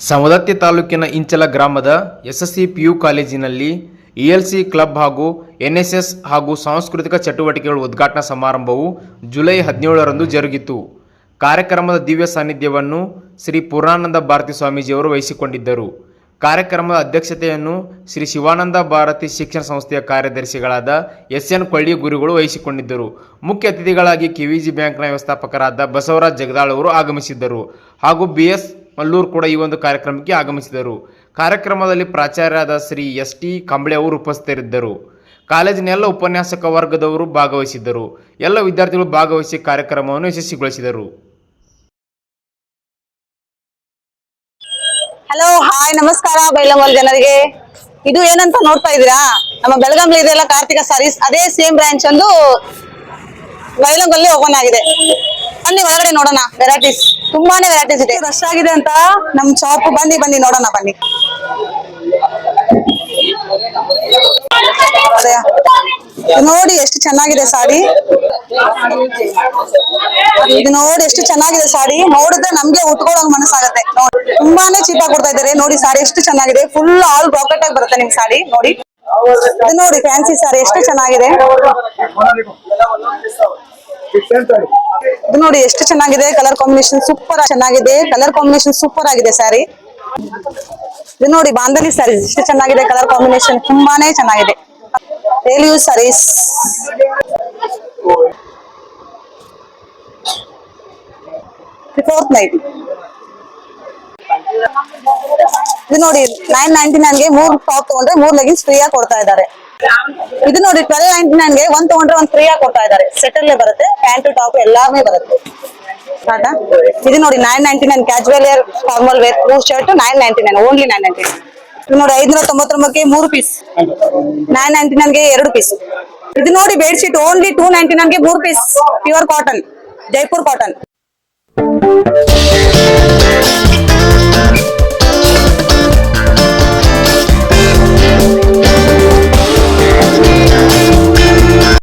ಸವದತ್ತಿ ತಾಲೂಕಿನ ಇಂಚಲ ಗ್ರಾಮದ SSC PU ಕಾಲೇಜಿನಲ್ಲಿ ಇಎಲ್ಸಿ ಕ್ಲಬ್ ಹಾಗೂ ಎನ್ಎಸ್ಎಸ್ ಹಾಗೂ ಸಾಂಸ್ಕೃತಿಕ ಚಟುವಟಿಕೆಗಳ ಉದ್ಘಾಟನಾ ಸಮಾರಂಭವು ಜುಲೈ ಹದಿನೇಳರಂದು ಜರುಗಿತು. ಕಾರ್ಯಕ್ರಮದ ದಿವ್ಯ ಸಾನ್ನಿಧ್ಯವನ್ನು ಶ್ರೀ ಪೂರ್ಣಾನಂದ ಭಾರತಿ ಸ್ವಾಮೀಜಿಯವರು ವಹಿಸಿಕೊಂಡಿದ್ದರು. ಕಾರ್ಯಕ್ರಮದ ಅಧ್ಯಕ್ಷತೆಯನ್ನು ಶ್ರೀ ಶಿವಾನಂದ ಭಾರತಿ ಶಿಕ್ಷಣ ಸಂಸ್ಥೆಯ ಕಾರ್ಯದರ್ಶಿಗಳಾದ ಎಸ್ ಎನ್ ಕೊಳ್ಳಿ ಗುರುಗಳು ವಹಿಸಿಕೊಂಡಿದ್ದರು. ಮುಖ್ಯ ಅತಿಥಿಗಳಾಗಿ ಕೆವಿಜಿ ಬ್ಯಾಂಕ್ನ ವ್ಯವಸ್ಥಾಪಕರಾದ ಬಸವರಾಜ್ ಜಗದಾಳ್ ಅವರು ಆಗಮಿಸಿದ್ದರು ಹಾಗೂ ಬಿ ಎಸ್ ಮಲ್ಲೂರ್ ಕೂಡ ಈ ಒಂದು ಕಾರ್ಯಕ್ರಮಕ್ಕೆ ಆಗಮಿಸಿದರು. ಕಾರ್ಯಕ್ರಮದಲ್ಲಿ ಪ್ರಾಚಾರ್ಯರಾದ ಶ್ರೀ ಎಸ್ ಟಿ ಕಂಬಳೆ ಅವರು ಉಪಸ್ಥಿತರಿದ್ದರು. ಕಾಲೇಜಿನ ಎಲ್ಲ ಉಪನ್ಯಾಸಕ ವರ್ಗದವರು ಭಾಗವಹಿಸಿದ್ದರು. ಎಲ್ಲ ವಿದ್ಯಾರ್ಥಿಗಳು ಭಾಗವಹಿಸಿ ಕಾರ್ಯಕ್ರಮವನ್ನು ಯಶಸ್ವಿಗೊಳಿಸಿದರು. ಹಲೋ ಹಾಯ್ ನಮಸ್ಕಾರ, ಬೈಲಮಲ್ ಜನರಿಗೆ. ಇದು ಏನಂತ ನೋಡ್ತಾ ಇದೀರಾ ನಮ್ಮ ಬೆಳಗಾಂಲಿ ಇದೆಲ್ಲ ಕಾರ್ತಿಕ ಸಾರೀಸ್ ಅದೇ ಸೇಮ್ ಬ್ರಾಂಚ್ ಒಂದು ಬೈಲಂಗಲ್ಲಿ ಓಪನ್ ಆಗಿದೆ. ಬನ್ನಿ ಒಳಗಡೆ ನೋಡೋಣ. ವೆರೈಟೀಸ್ ತುಂಬಾನೇ ವೆರೈಟೀಸ್ ಇದೆ. ರಶ್ ಆಗಿದೆ ಅಂತ? ನಮ್ ಶಾಪ್ ಬನ್ನಿ ಬನ್ನಿ ನೋಡೋಣ ಬನ್ನಿ. ನೋಡಿ ಎಷ್ಟು ಚೆನ್ನಾಗಿದೆ ಸಾರಿ. ಇದು ನೋಡಿ ಎಷ್ಟು ಚೆನ್ನಾಗಿದೆ ಸಾರಿ. ನೋಡಿದ್ರೆ ನಮ್ಗೆ ಉಟ್ಕೊಳ್ಳೋಂಗ್ ಮನಸ್ಸಾಗತ್ತೆ. ನೋಡಿ ತುಂಬಾನೇ ಚೀಪ್ ಆಗಿ ಕೊಡ್ತಾ ಇದ್ದಾರೆ. ನೋಡಿ ಸಾರಿ ಎಷ್ಟು ಚೆನ್ನಾಗಿದೆ. ಫುಲ್ ಆಲ್ ರಾಕೆಟ್ ಆಗಿ ಬರುತ್ತೆ ನಿಮ್ ಸಾಡಿ ನೋಡಿ. ಇದು ನೋಡಿ ಫ್ಯಾನ್ಸಿ ಸಾರಿ. ಎಷ್ಟು ಚೆನ್ನಾಗಿದೆ. ಇದು ನೋಡಿ ಎಷ್ಟು ಚೆನ್ನಾಗಿದೆ ಕಲರ್ ಕಾಂಬಿನೇಷನ್ ಸೂಪರ್ ಚೆನ್ನಾಗಿದೆ ಕಲರ್ ಕಾಂಬಿನೇಷನ್ ಸೂಪರ್ ಆಗಿದೆ ಸ್ಯಾರಿ ಇದು ನೋಡಿ ಬಾಂಧವಿ ಸ್ಯಾರಿ ಎಷ್ಟು ಚೆನ್ನಾಗಿದೆ ಕಲರ್ ಕಾಂಬಿನೇಷನ್ ತುಂಬಾನೇ ಚೆನ್ನಾಗಿದೆ. Daily use saris fourth night ಇದು ನೋಡಿ ನೈನ್ ನೈನ್ಟಿ ನೈನ್ಗೆ ಮೂರ್ ಟಾಪ್ ತಗೊಂಡ್ರೆ ಮೂರ್ ಲೆಗಿನ್ಸ್ ಫ್ರೀಯಾಗಿ ಕೊಡ್ತಾ ಇದ್ದಾರೆ. ಇದು ನೋಡಿ ಟ್ವೆಲ್ ನೈನ್ಟಿ ನೈನ್ಗೆ ಒಂದ್ ತಗೊಂಡ್ರೆ ಒಂದ್ ಫ್ರೀ ಆಗಿ ಕೊಡ್ತಾ ಇದಾರೆ ಸೆಟಲ್ಲೇ ಬರುತ್ತೆ. ಪ್ಯಾಂಟ್ ಟಾಪ್ ಎಲ್ಲಾರ್ನೇ ಬರುತ್ತೆ. ಇದು ನೋಡಿ nine ninety nine casual wear formal wear two shirt nine ninety nine only nine ninety ಇದು ನೋಡಿ ಐದ್ನೂರ ತೊಂಬತ್ತೊಂಬತ್ತಕ್ಕೆ ಮೂರು ಪೀಸ್ ನೈನ್ ನೈನ್ಟಿ ನೈನ್ಗೆ ಎರಡು ಪೀಸ್ ಇದು ನೋಡಿ bed sheet only two ninety ನೈನ್ಗೆ ಮೂರು piece pure cotton Jaipur cotton